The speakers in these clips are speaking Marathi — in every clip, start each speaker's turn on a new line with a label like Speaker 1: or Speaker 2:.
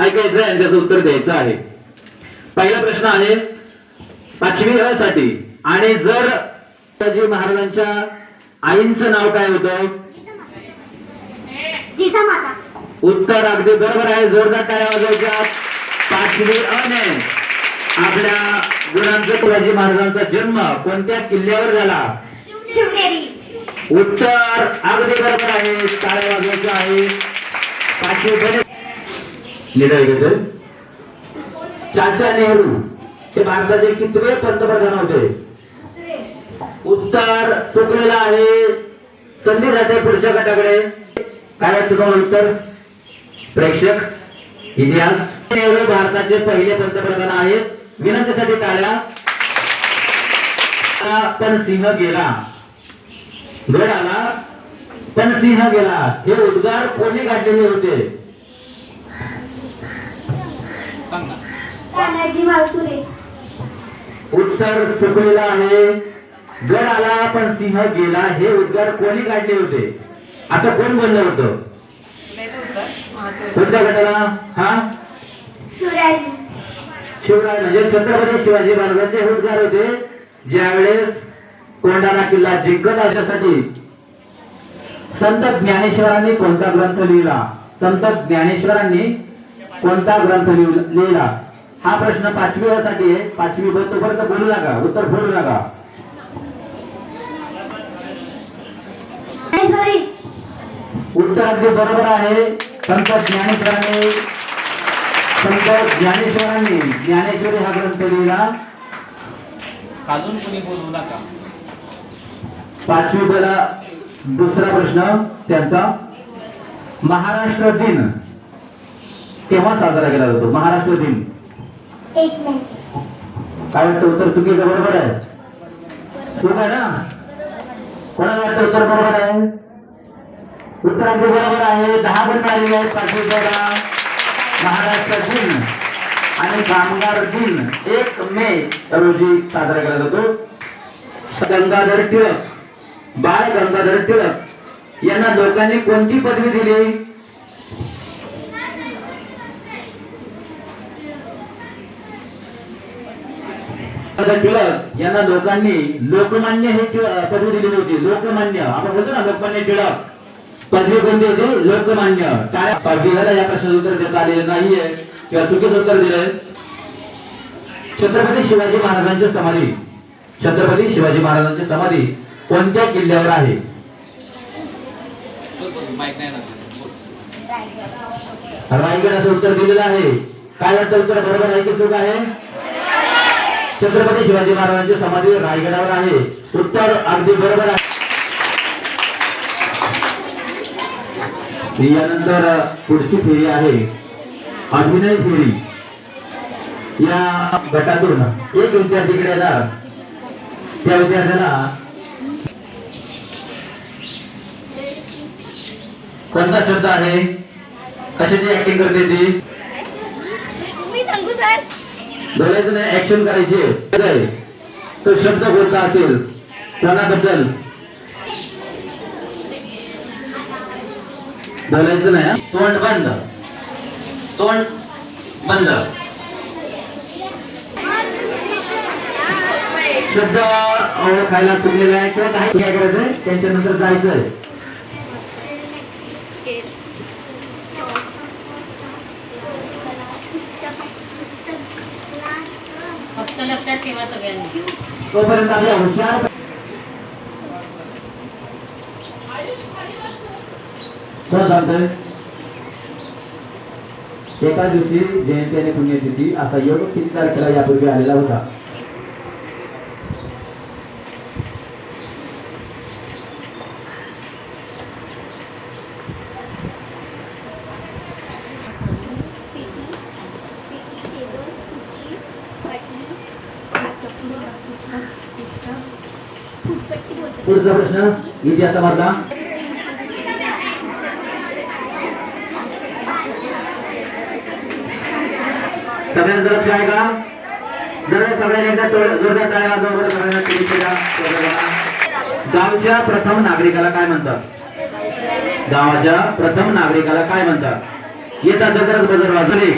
Speaker 1: ऐकायचं आहे आणि त्याचं उत्तर द्यायचं आहे. पहिला प्रश्न आहे पाचवी अ साठी आणि जर शिवाजी महाराजांच्या आईंचं नाव काय होतं? उत्तर अगदी बरोबर आहे. जोरदार टाळ्या वाजवायच्या. पाचवी अ ने आपल्या गुरांचा शिवाजी महाराजांचा जन्म कोणत्या किल्ल्यावर झाला? उत्तर अगदी बरोबर आहे. टाळ्या वाजवायचं आहे. पाचवी ब घेतोय चाचा नेहरू. हे भारताचे कितवे पंतप्रधान होते? उत्तर चुकलेलं आहे. संधी जाते पुढच्या गटाकडे. काय तुम्हाला उत्तर? प्रेक्षक इतिहास. नेहरू भारताचे पहिले पंतप्रधान आहेत. विनंतीसाठी टाळ्या. पण सिंह गेला. घड आला. पण सिंह गेला. हे उद्गार कोणी काढलेले होते?
Speaker 2: तानाजी मालुसरे
Speaker 1: उत्तर चुकलेलं आहे. गड आला पण सिंह गेला हे उद्गार कोणी काढले होते? असं कोण बोललं होतं? कोणत्या गटाला? हा?
Speaker 2: शिवराजी.
Speaker 1: शिवराय म्हणजे छत्रपती शिवाजी महाराजांचे हे उद्गार होते. ज्यावेळेस कोंढाणा किल्ला जिंकत असण्यासाठी संत ज्ञानेश्वरांनी कोणता ग्रंथ लिहिला? संत ज्ञानेश्वरांनी कोणता ग्रंथ लिहिला लिहिला? हा प्रश्न पाचवी साठी आहे. पाचवी ब तोपर्यंत बोलू नका. उत्तर फोडू नका. उत्तर अगदी बरोबर आहे. संत ज्ञानेश्वरांनी संत ज्ञानेश्वरांनी ज्ञानेश्वरी हा ग्रंथ लिहिला.
Speaker 3: अजून कुणी बोलू नका.
Speaker 1: पाचवी बला दुसरा प्रश्न त्यांचा महाराष्ट्र दिन. केव्हा साजरा केला जातो? महाराष्ट्र दिन. काय वाटतं उत्तर? चुकीचं बरोबर आहे. चूक आहे ना? कोणाला वाटतं उत्तर बरोबर आहे? उत्तर अगदी बरोबर आहे. दहा पण मिळालेले आहेत. पाचवी बला महाराष्ट्र दिन आणि कामगार दिन. एक मे रोजी साजरा केला जातो. गंगाधर टिळक बाळ गंगाधर टिळक यांना लोकांनी कोणती पदवी दिली गंगाधर टिळक यांना लोकांनी लोकमान्य हे पदवी दिलेली होती. लोकमान्य. आपण बोलतो ना लोकमान्य टिळक. पदवी कोणती होती? लोकमान्य. काय पाचवीला या प्रश्नाचं उत्तर देता आलेलं नाहीये. किंवा चुकीचं उत्तर दिलंय. छत्रपती शिवाजी महाराजांची समाधी. छत्रपती शिवाजी महाराजांची समाधी कोणत्या किल्ल्यावर आहे? रायगड असं उत्तर दिलेलं आहे. काय वाटतं उत्तर? बरोबर आहे की चूक आहे? छत्रपती शिवाजी महाराजांची समाधी रायगडावर आहे. उत्तर अगदी बरोबर आहे. यानंतर पुढची फेरी आहे. अभिनय फेरी. या गटातून एक विद्यार्थी इकडे येणार. त्या विद्यार्थ्याला कोणता शब्द आहे? कशाची ऍक्टिंग करते ती?
Speaker 2: सांगू सर.
Speaker 1: बोलायचं नाही ऍक्शन करायची. आहे. तो शब्द कोणता असेल कोणाबद्दल बोलायचं नाही तोंड बंद. तोंड बंद. शब्द ओळखायला चुकलेला आहे. किंवा काही काय करायचंय त्यांच्यानंतर जायचंय.
Speaker 4: फक्त लक्षात ठेवा सगळ्यांनी.
Speaker 1: तोपर्यंत आपल्या हुशार कोण सांगतोय एका दिवशी जयंती आणि पुण्यतिथी असा योग किती तारखेला यापूर्वी आलेला होता? पुढचा प्रश्न इतिहासा मधला सगळ्यांचं लक्ष आहे का जर सगळ्यांनी एकदा जोरदार टाळ्या वाजवा सगळ्यांना गावच्या प्रथम नागरिकाला काय म्हणतात? गावाच्या प्रथम नागरिकाला काय म्हणतात? येत जगरच तरच बजर वाजले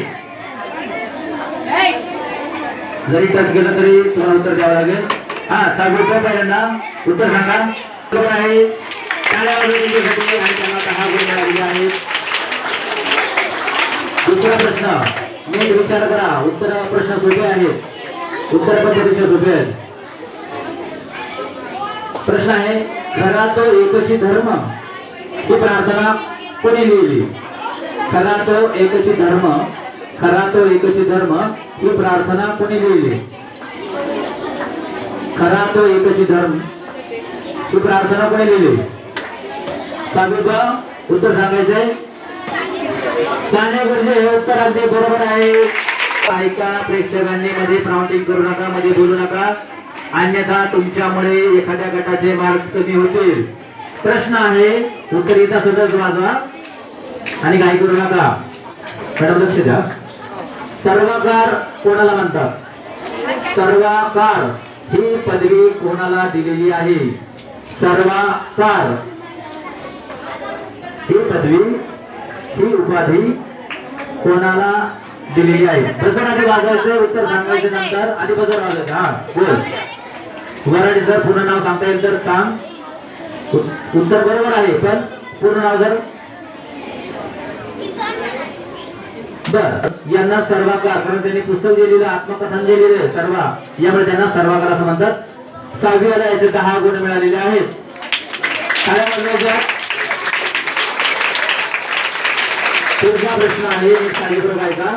Speaker 1: जरी टच केलं तरी तुम्हाला उत्तर द्यावं लागेल. हा सहावी पहिल्यांदा उत्तर सांगा. बरोबर आहे. टाळ्या वाजवून आणि त्यांना दहा गुण मिळालेले आहेत दुसरा प्रश्न. नीट विचार करा. उत्तर प्रश्न सोपे आहेत. उत्तर पद्धतीचे सोपे आहेत. प्रश्न आहे खरा तो धर्म. ही प्रार्थना कोणी लिहिली? खरा तो एकशी धर्म. खरा तो एकशी धर्म. ही प्रार्थना कोणी लिहिली? खरा तो एकची धर्म. ही प्रार्थना कोणी लिहिली? सांगितलं उत्तर सांगायचंय. शाणे हे उत्तर अगदी बरोबर आहे. ऐका प्रेक्षकांनी मध्ये प्राउंटिंग करू नका मध्ये बोलू नका. अन्यथा तुमच्यामुळे एखाद्या गटाचे मार्क कमी होतील. प्रश्न आहे उत्तर येता सतत वाजवा आणि काही करू नका. मॅडम लक्ष द्या. सर्वकार कोणाला म्हणतात? सर्वाकार. ही पदवी कोणाला दिलेली आहे? सर्वाकार ही पदवी ही उपाधी कोणाला दिलेली आहे? बजर आधी वाजायचं उत्तर सांगायचं नंतर आधी बदल वाजायचं हा बोल. वराडे जर पूर्ण नाव सांगता येईल तर सांग. उत्तर बरोबर आहे पण पूर्ण नाव जर बर यांना सर्वाकार कारण त्यांनी पुस्तक लिहिलेलं आत्मकथन लिहिलेलं सर्वा. यामुळे त्यांना सर्वाकार असं म्हणतात सहावीला याचे दहा गुण मिळालेले आहेत. म्हणजे पुढचा प्रश्न आहे एक सांगितलं का?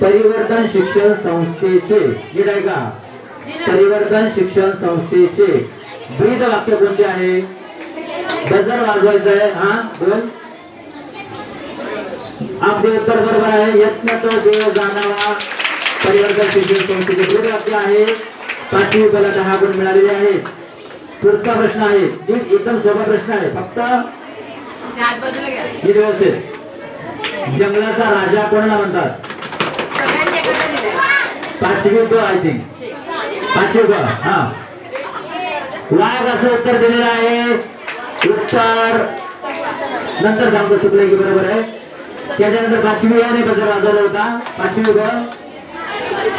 Speaker 1: परिवर्तन शिक्षण संस्थेचे नीट आहे का? परिवर्तन शिक्षण संस्थेचे. ब्रीद वाक्य कोणते आहे? बजर वाजवायचं आहे हा बोल. आपले उत्तर बरोबर आहे. यत्न तो देव जाणावा. परिवर्तन शिक्षण संस्थेचे ब्रीद वाक्य आहे पाचवी त्याला दहा गुण मिळालेले आहेत. पुढचा प्रश्न आहे. एकदम सोपा प्रश्न आहे. फक्त व्यवस्थित. जंगलाचा राजा कोणाला म्हणतात? पाचवी ब आय थिंक पाचवी ब हा. वाघ असं उत्तर दिलेलं आहे. उत्तर. नंतर सांगतो चुकलं की बरोबर आहे. त्याच्यानंतर पाचवी याने बदल वाजवला होता? पाचवी ब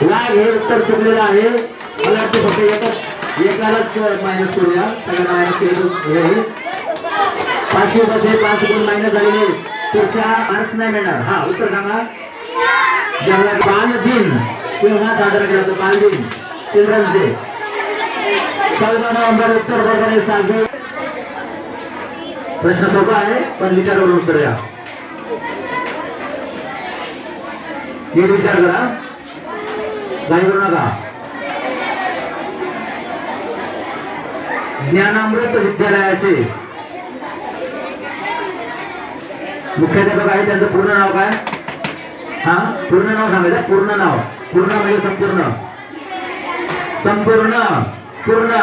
Speaker 1: वाघ हे उत्तर चुकलेलं आहे. मला वाटतं फक्त एकच एकालाच मायनस करूया. सगळ्यांना मायनस केलं पाचवी मध्ये पाच गुण मायनस झालेले आहेत. पुढच्या मार्क्स नाही मिळणार. हा उत्तर सांगा. जगात बाल दिन. केव्हा साजरा केला होता. बाल दिन. चिल्ड्रन्स डे चौदा नोव्हेंबर उत्तर बरोबर आहे सहावी प्रश्न सोपा आहे पण विचारावर उत्तर द्या. नीट विचार करा. काही करू नका. ज्ञानामृत विद्यालयाचे मुख्याध्यापक आहे त्यांचं पूर्ण नाव काय? हा? पूर्ण नाव सांगायचं? पूर्ण नाव. पूर्ण म्हणजे संपूर्ण. संपूर्ण. पूर्ण.